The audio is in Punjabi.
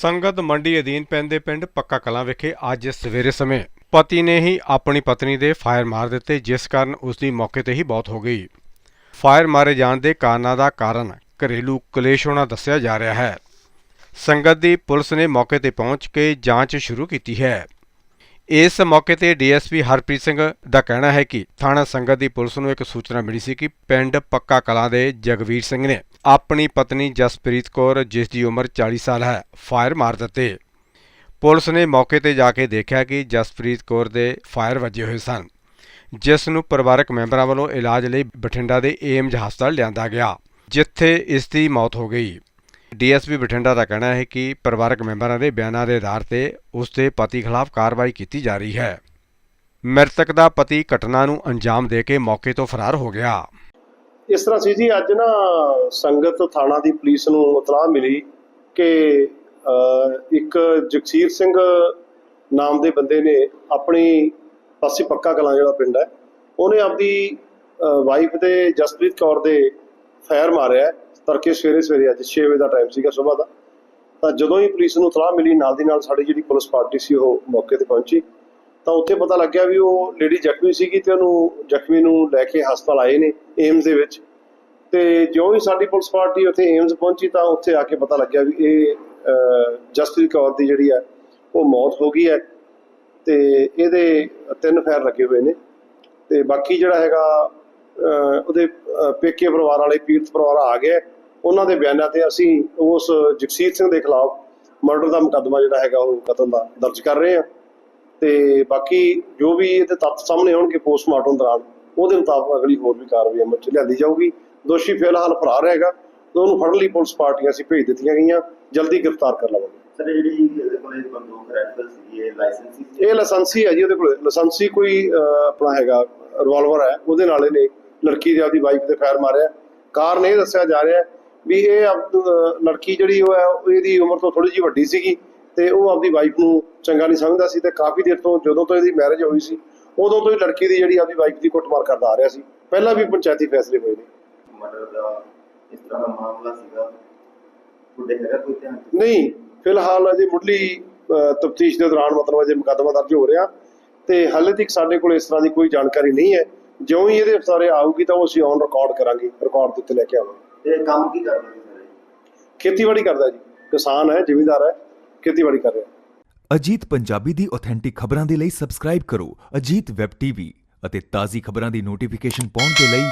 ਸੰਗਤ ਮੰਡੀ ਅਧੀਨ ਪੈਂਦੇ ਪਿੰਡ ਪੱਕਾ ਕਲਾਂ ਵਿਖੇ ਅੱਜ ਸਵੇਰੇ ਸਮੇਂ ਪਤੀ ਨੇ ਹੀ ਆਪਣੀ ਪਤਨੀ ਦੇ ਫਾਇਰ ਮਾਰ ਦਿੱਤੇ, ਜਿਸ ਕਾਰਨ ਉਸ ਦੀ ਮੌਕੇ ਤੇ ਹੀ ਮੌਤ ਹੋ ਗਈ। ਫਾਇਰ ਮਾਰੇ ਜਾਣ ਦੇ ਕਾਰਨਾਂ ਦਾ ਕਾਰਨ ਘਰੇਲੂ ਕਲੇਸ਼ ਹੋਣਾ ਦੱਸਿਆ ਜਾ ਰਿਹਾ ਹੈ। ਸੰਗਤ ਦੀ ਪੁਲਿਸ ਨੇ ਮੌਕੇ ਤੇ ਪਹੁੰਚ ਕੇ ਜਾਂਚ ਸ਼ੁਰੂ ਕੀਤੀ ਹੈ। ਇਸ ਮੌਕੇ ਤੇ ਡੀਐਸਪੀ ਹਰਪ੍ਰੀਤ ਸਿੰਘ ਦਾ ਕਹਿਣਾ ਹੈ ਕਿ ਥਾਣਾ ਸੰਗਤ ਦੀ ਪੁਲਿਸ ਨੂੰ ਇੱਕ ਸੂਚਨਾ ਮਿਲੀ ਸੀ ਕਿ ਪਿੰਡ ਪੱਕਾ ਕਲਾਂ ਦੇ ਜਗਵੀਰ ਸਿੰਘ ਨੇ ਆਪਣੀ ਪਤਨੀ ਜਸਪ੍ਰੀਤ ਕੌਰ, ਜਿਸ ਦੀ ਉਮਰ 40 ਸਾਲ ਹੈ, ਫਾਇਰ ਮਾਰ ਦਿੱਤੇ। ਪੁਲਿਸ ਨੇ ਮੌਕੇ ਤੇ ਜਾ ਕੇ ਦੇਖਿਆ ਕਿ ਜਸਪ੍ਰੀਤ ਕੌਰ ਦੇ ਫਾਇਰ ਵੱਜੇ ਹੋਏ ਸਨ, ਜਿਸ ਨੂੰ ਪਰਿਵਾਰਕ ਮੈਂਬਰਾਂ ਵੱਲੋਂ ਇਲਾਜ ਲਈ ਬਠਿੰਡਾ ਦੇ ਏਮਜ ਹਸਪਤਾਲ ਲਿਆਂਦਾ ਗਿਆ, ਜਿੱਥੇ ਇਸ ਦੀ ਮੌਤ ਹੋ ਗਈ। ਡੀਐਸਪੀ ਬਠਿੰਡਾ ਦਾ ਕਹਿਣਾ ਹੈ ਕਿ ਪਰਿਵਾਰਕ ਮੈਂਬਰਾਂ ਦੇ ਬਿਆਨਾਂ ਦੇ ਆਧਾਰ ਤੇ ਉਸ ਦੇ ਪਤੀ ਖਿਲਾਫ ਕਾਰਵਾਈ ਕੀਤੀ ਜਾ ਰਹੀ ਹੈ। ਮ੍ਰਿਤਕ ਦਾ ਪਤੀ ਘਟਨਾ ਨੂੰ ਅੰਜਾਮ ਦੇ ਕੇ ਮੌਕੇ ਤੋਂ ਫਰਾਰ ਹੋ ਗਿਆ। ਇਸ ਤਰ੍ਹਾਂ ਸੀ ਜੀ, ਅੱਜ ਨਾ ਸੰਗਤ ਥਾਣਾ ਦੀ ਪੁਲਿਸ ਨੂੰ ਇਤਲਾਹ ਮਿਲੀ ਕਿ ਇੱਕ ਜਗਸੀਰ ਸਿੰਘ ਨਾਮ ਦੇ ਬੰਦੇ ਨੇ ਆਪਣੀ ਪਾਸੀ ਪੱਕਾ ਕਲਾਂ ਜਿਹੜਾ ਪਿੰਡ ਹੈ, ਉਹਨੇ ਆਪਦੀ ਵਾਈਫ ਦੇ ਜਸਪ੍ਰੀਤ ਕੌਰ ਦੇ ਫਾਇਰ ਮਾਰਿਆ ਤੜਕੇ ਸਵੇਰੇ ਸਵੇਰੇ ਅੱਜ 6 ਵਜੇ ਦਾ ਟਾਈਮ ਸੀਗਾ ਸਵੇਰ ਦਾ। ਤਾਂ ਜਦੋਂ ਹੀ ਪੁਲਿਸ ਨੂੰ ਤਲਾਹ ਮਿਲੀ ਨਾਲ ਦੀ ਨਾਲ ਸਾਡੀ ਜਿਹੜੀ ਪੁਲਿਸ ਪਾਰਟੀ ਸੀ ਉਹ ਮੌਕੇ ਤੇ ਪਹੁੰਚੀ। ਤਾਂ ਉੱਥੇ ਪਤਾ ਲੱਗਿਆ ਵੀ ਉਹ ਲੇਡੀ ਜ਼ਖਮੀ ਸੀਗੀ ਤੇ ਉਹਨੂੰ ਜ਼ਖਮੀ ਨੂੰ ਲੈ ਕੇ ਹਸਪਤਾਲ ਆਏ ਨੇ ਏਮਸ ਦੇ ਵਿੱਚ। ਤੇ ਜੋ ਹੀ ਸਾਡੀ ਪੁਲਿਸ ਪਾਰਟੀ ਉੱਥੇ ਏਮਸ ਪਹੁੰਚੀ ਤਾਂ ਉੱਥੇ ਆ ਕੇ ਪਤਾ ਲੱਗਿਆ ਵੀ ਇਹ ਅਹ, ਜਸਪ੍ਰੀਤ ਕੌਰ ਦੀ ਜਿਹੜੀ ਹੈ ਉਹ ਮੌਤ ਹੋ ਗਈ ਹੈ। ਤੇ ਇਹਦੇ ਤਿੰਨ ਫੈਰ ਲੱਗੇ ਹੋਏ ਨੇ। ਤੇ ਬਾਕੀ ਜਿਹੜਾ ਹੈਗਾ ਉਹਦੇ ਪੇਕੇ ਪਰਿਵਾਰ ਵਾਲੇ ਪੀੜਤ ਪਰਿਵਾਰ ਆ ਗਏ। ਉਹਨਾਂ ਦੇ ਬਿਆਨਾਂ ਤੇ ਅਸੀਂ ਉਸ ਜਗਸੀਰ ਸਿੰਘ ਦੇ ਖਿਲਾਫ ਮਰਡਰ ਦਾ ਮੁਕੱਦਮਾ ਜਿਹੜਾ ਹੈਗਾ ਉਹ ਕਤਲ ਦਾ ਦਰਜ ਕਰ ਰਹੇ ਹਾਂ। ਤੇ ਬਾਕੀ ਜੋ ਵੀ ਇਹਦੇ ਤੱਥ ਸਾਹਮਣੇ ਆਉਣਗੇ ਪੋਸਟਮਾਰਟਮ ਦੌਰਾਨ ਉਹਦੇ ਮੁਤਾਬਕ ਅਗਲੀ ਹੋਰ ਵੀ ਕਾਰਵਾਈ ਅਮਲ ਚ ਲਿਆਂਦੀ ਜਾਊਗੀ। ਦੋਸ਼ੀ ਫਿਲਹਾਲ ਫਰਾਰ ਹੈਗਾ। ਤੇ ਉਹਨੂੰ ਫੜਨ ਲਈ ਪੁਲਿਸ ਪਾਰਟੀਆਂ ਅਸੀਂ ਭੇਜ ਦਿੱਤੀਆਂ ਗਈਆਂ। ਜਲਦੀ ਗ੍ਰਿਫਤਾਰ ਕਰ ਲਵਾਂਗੇ। ਸਰ ਜਿਹੜੀ ਇਹਦੇ ਕੋਲੇ ਬੰਦੂਕ ਰਾਈਫਲ ਸੀ ਇਹ ਲਾਇਸੈਂਸ ਇਹ ਲਾਇਸੈਂਸੀ ਹੈ ਜੀ ਉਹਦੇ ਕੋਲ ਲਾਇਸੈਂਸੀ ਕੋਈ ਆਪਣਾ ਹੈਗਾ ਰਿਵਾਲਵਰ ਹੈ ਉਹਦੇ ਨਾਲ ਇਹਨੇ ਲੜਕੀ ਦੇ ਆਪਦੀ ਵਾਈਫ ਤੇ ਫਾਇਰ ਮਾਰਿਆ। ਕਾਰਨ ਇਹ ਦੱਸਿਆ ਜਾ ਰਿਹਾ ਵੀ ਇਹ ਲੜਕੀ ਜਿਹੜੀ ਉਹ ਹੈ ਇਹਦੀ ਉਮਰ ਤੋਂ ਥੋੜੀ ਜਿਹੀ ਵੱਡੀ ਸੀਗੀ ਤੇ ਉਹ ਆਪਦੀ ਵਾਈਫ ਨੂੰ ਚੰਗਾ ਨਹੀਂ ਸਮਝਦਾ ਸੀ ਤੇ ਕਾਫੀ ਦੇਰ ਤੋਂ ਜਦੋਂ ਤੋਂ ਇਹਦੀ ਮੈਰਿਜ ਹੋਈ ਸੀ ਉਦੋਂ ਤੋਂ ਹੀ ਲੜਕੀ ਦੀ ਜਿਹੜੀ ਆਪਦੀ ਵਾਈਫ ਦੀ ਕੁੱਟਮਾਰ ਕਰਦਾ ਆ ਰਿਹਾ ਸੀ। ਪਹਿਲਾਂ ਵੀ ਪੰਚਾਇਤੀ ਫੈਸਲੇ ਹੋਏ ਨੇ। ਮਰਡਰ ਦਾ ਇਸ ਤਰ੍ਹਾਂ ਦਾ ਮਾਮਲਾ ਸੀਗਾ। ਤੁਹਾਡੇ ਹੈਗਾ ਕੋਈ ਧਿਆਨ? ਨਹੀਂ ਫਿਲਹਾਲ ਅਜੇ ਮੁੱਢਲੀ ਤਫਤੀਸ਼ ਦੇ ਦੌਰਾਨ ਮਤਲਬ ਅਜੇ ਮੁਕੱਦਮਾ ਦਰਜ ਹੋ ਰਿਹਾ ਤੇ ਹਾਲੇ ਤੱਕ ਸਾਡੇ ਕੋਲ ਇਸ ਤਰ੍ਹਾਂ ਦੀ ਕੋਈ ਜਾਣਕਾਰੀ ਨਹੀਂ ਹੈ। ਜਿਉਂ ਹੀ ਇਹਦੇ ਸਾਰੇ ਆਊਗੀ ਤਾਂ ਉਹ ਅਸੀਂ ਔਨ ਰਿਕਾਰਡ ਕਰਾਂਗੇ ਰਿਕਾਰਡ ਦੇ ਉੱਤੇ ਲੈ ਕੇ ਆਵਾਂਗੇ। ਤੇ ਕੰਮ ਕੀ ਕਰਦੇ ਇਹ? ਖੇਤੀਬਾੜੀ ਕਰਦਾ ਜੀ। ਕਿਸਾਨ ਹੈ ਜ਼ਿਮੀਂਦਾਰ ਹੈ ਖੇਤੀਬਾੜੀ ਕਰ ਰਿਹਾ। ਅਜੀਤ ਪੰਜਾਬੀ ਦੀ ਆਥੈਂਟਿਕ ਖਬਰਾਂ ਦੇ ਲਈ ਸਬਸਕ੍ਰਾਈਬ ਕਰੋ ਅਜੀਤ ਵੈਬ ਟੀਵੀ ਅਤੇ ਤਾਜ਼ੀ ਖਬਰਾਂ ਦੀ ਨੋਟੀਫਿਕੇਸ਼ਨ ਪਾਉਣ ਦੇ ਲਈ